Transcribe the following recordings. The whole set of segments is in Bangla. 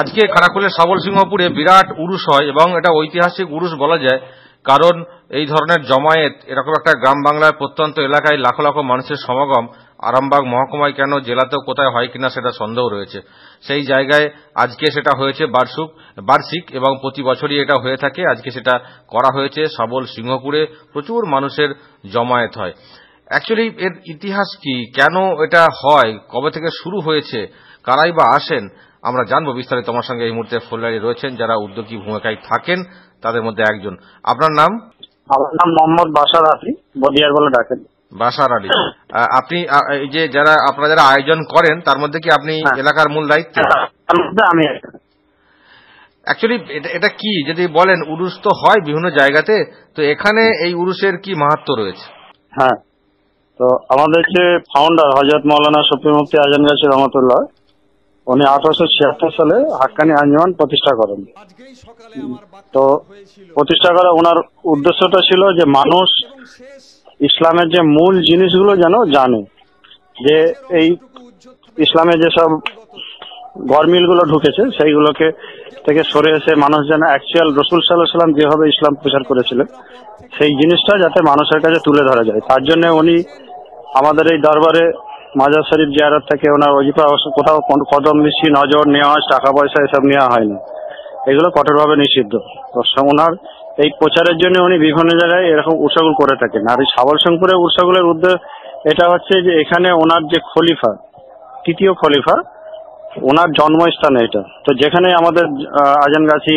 আজকে খানাকুলের সবল সিংহপুরে বিরাট উরুস হয় এবং এটা ঐতিহাসিক উরুস বলা যায়, কারণ এই ধরনের জমায়েত এরকম একটা গ্রাম বাংলার প্রত্যন্ত এলাকায় লাখো লাখো মানুষের সমাগম আরামবাগ মহকুমায় কেন, জেলাতেও কোথায় হয় কিনা সেটা সন্দেহ রয়েছে। সেই জায়গায় আজকে সেটা হয়েছে বার্ষিক বার্ষিক এবং প্রতি বছরই এটা হয়ে থাকে। আজকে সেটা করা হয়েছে সবল সিংহপুরে প্রচুর মানুষের জমায়েত হয়। অ্যাকচুয়ালি এর ইতিহাস কি? কেন এটা হয়? কবে থেকে শুরু হয়েছে? কারাই বা আসেন? আমরা জানব বিস্তারিত। তোমার সঙ্গে এই মুহূর্তে ফুলবাড়ি রয়েছেন যারা উদ্যোগী ভূমিকায় থাকেন তাদের মধ্যে একজন। আপনার নাম? আমার নাম মোহাম্মদ বাসার আলী বদিয়ার বলে ডাকেন। বাসার আলী। আপনি এই যে যারা আপনারা যারা আয়োজন করেন তার মধ্যে কি আপনি হ্যাঁ। এলাকার মূল দায়িত্ব? আমি অ্যাকচুয়ালি এটা এটা কি? যদি বলেন উরুস তো হয় বিভিন্ন জায়গাতে তো এখানে এই উরুসের কি মাহাত্ম রয়েছে? হ্যাঁ তো আমাদের যে ফাউন্ডার হজরত মৌলানা শফি মুফতি আজম গাছি রহমতুল্লাহ, উনি আঠারোশো ছিয়াত্তর সালে হাক্কানি আঞ্জমান প্রতিষ্ঠা করেন। তো প্রতিষ্ঠা করা ওনার উদ্দেশ্যটা ছিল যে মানুষ ইসলামের যে মূল জিনিসগুলো যেন জানে, যে এই ইসলামে যেসব গরমিলগুলো ঢুকেছে, সেইগুলোকে থেকে সরে এসে মানুষ যেন অ্যাকচুয়াল রসুল সাল্লাহ সাল্লাম যেভাবে ইসলাম প্রচার করেছিলেন, সেই জিনিসটা যাতে মানুষের কাছে তুলে ধরা যায়। তার জন্য উনি আমাদের এই দরবারে মাজার শরীফ জিয়ারত থেকে ওনার অজিফা কোথাও কদম মিষ্টি নজর নেওয়া টাকা পয়সা এসব নেওয়া হয় না এগুলো কঠোরভাবে নিষিদ্ধ। তো ওনার এই প্রচারের জন্য উনি বিভিন্ন জায়গায় এরকম উৎসবগুলো করে থাকেন। আর এই সাবল উৎসবগুলোর উদ্দেশ্য এটা হচ্ছে যে এখানে ওনার যে খলিফা, তৃতীয় খলিফা, ওনার জন্মস্থান এটা। তো যেখানে আমাদের আজানগাছি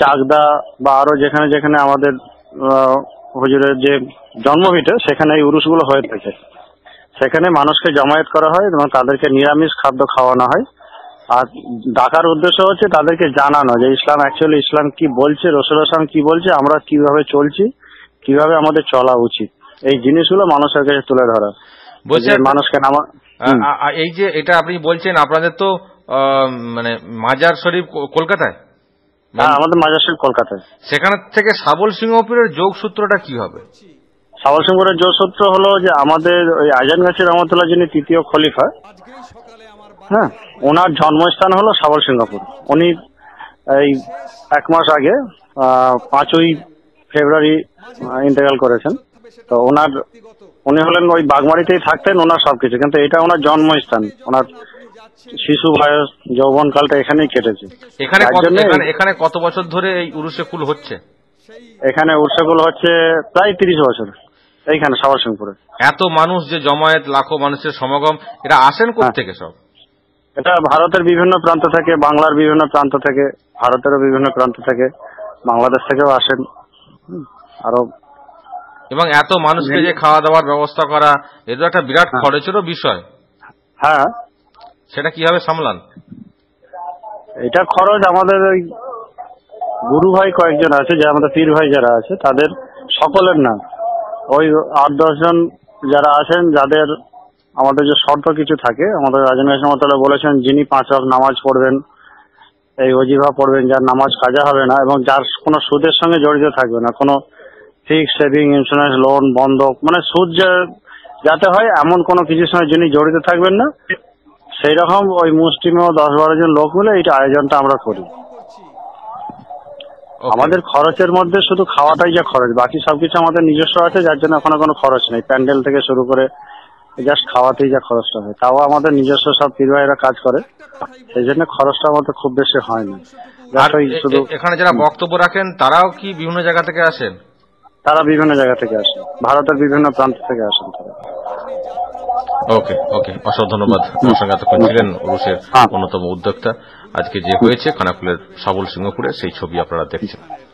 চাকদা বা আরও যেখানে যেখানে আমাদের হুজুরের যে জন্মভিটে, সেখানে এই উরুসগুলো হয়ে থাকে। সেখানে মানুষকে জমায়েত করা হয় এবং তাদেরকে নিরামিষ খাদ্য খাওয়ানো হয়। আর ডাকার উদ্দেশ্য হচ্ছে তাদেরকে জানানো যে ইসলাম অ্যাকচুয়ালি ইসলাম কি বলছে রসুল ইসলাম কি বলছে আমরা কীভাবে চলছি কীভাবে আমাদের চলা উচিত। এই জিনিসগুলো মানুষের কাছে তুলে ধরা। মানুষকে নামা এই যে এটা আপনি বলছেন আপনাদের তো মানে মাজার শরীফ কলকাতায়? হ্যাঁ আমাদের মাজার শরীফ কলকাতায়। সেখান থেকে সাবল সিংহপুরের যোগ সূত্রটা কি হবে? সাবল সিংপুরের জোসূত্র হলো যে আমাদের ওই আজান গাছের রহমতুল্লাহ যিনি তৃতীয় খলিফা হ্যাঁ ওনার জন্মস্থান হলো সাবল সিংহপুর উনি এই এক মাস আগে পাঁচই ফেব্রুয়ারি ইন্তেকাল করেছেন। তো ওনার উনি হলেন ওই বাগমারিতেই থাকতেন ওনার সবকিছু। কিন্তু এটা ওনার জন্মস্থান। ওনার শিশু বয়স যৌবন কালটা এখানেই কেটেছে। এখানে কত এখানে এখানে কত বছর ধরে এই উরুসে কুল হচ্ছে? এখানে উৎসবগুলো হচ্ছে প্রায় তিরিশ বছর। এইখানে সবার সিংপুরে এত মানুষ যে জমায়েত লাখো মানুষের সমাগম এরা আসেন হ্যাঁ। থেকে সব? এটা ভারতের বিভিন্ন প্রান্ত থেকে বাংলার বিভিন্ন প্রান্ত থেকে ভারতেরও বিভিন্ন প্রান্ত থেকে বাংলাদেশ থেকেও আসেন। আরও এবং এত মানুষকে যে খাওয়া দাওয়ার ব্যবস্থা করা এটা একটা বিরাট হ্যাঁ। খরচেরও বিষয়। হ্যাঁ। সেটা কীভাবে সামলান? এটা খরচ আমাদের ওই গুরু ভাই কয়েকজন আছে যে আমাদের পীর ভাই যারা আছে তাদের সকলের না ওই আট দশজন যারা আছেন, যাদের আমাদের যে শর্ত কিছু থাকে, আমাদের রাজন মতালা বলেছেন, যিনি পাঁচ ওয়াক্ত নামাজ পড়বেন, এই অজিভা পড়বেন, যার নামাজ কাজা হবে না এবং যার কোনো সুদের সঙ্গে জড়িত থাকবে না, কোনো ফিক্স সেভিং ইন্স্যুরেন্স লোন বন্ধক মানে সুদ যাতে হয়, এমন কোনো কিছুর সঙ্গে যিনি জড়িত থাকবেন না, সেই রকম ওই মুসলিমেও দশ বারো জন লোক মিলে এইটা আয়োজনটা আমরা করি. আমাদের খরচের মধ্যে শুধু খাওয়াটাই যা খরচ বাকি সবকিছু আমাদের নিজস্ব আছে যার জন্য এখনও কোনো খরচ নেই। প্যান্ডেল থেকে শুরু করে জাস্ট খাওয়াতেই যা খরচটা হয়। তাও আমাদের নিজস্ব সব পীর ভাইয়েরা কাজ করে সেই জন্য খরচটা আমাদের খুব বেশি হয় না শুধু এখানে যারা বক্তব্য রাখেন তারাও কি বিভিন্ন জায়গা থেকে আসেন? তারা বিভিন্ন জায়গা থেকে আসেন। ভারতের বিভিন্ন প্রান্ত থেকে আসেন তারা। ওকে ওকে অসংখ্য ধন্যবাদ। আমার সঙ্গে এতক্ষণ ছিলেন উরুসের হ্যাঁ। অন্যতম উদ্যোক্তা। আজকে যে হয়েছে খানাকুলের সাবল সিংহপুরে সেই ছবি আপনারা দেখছেন।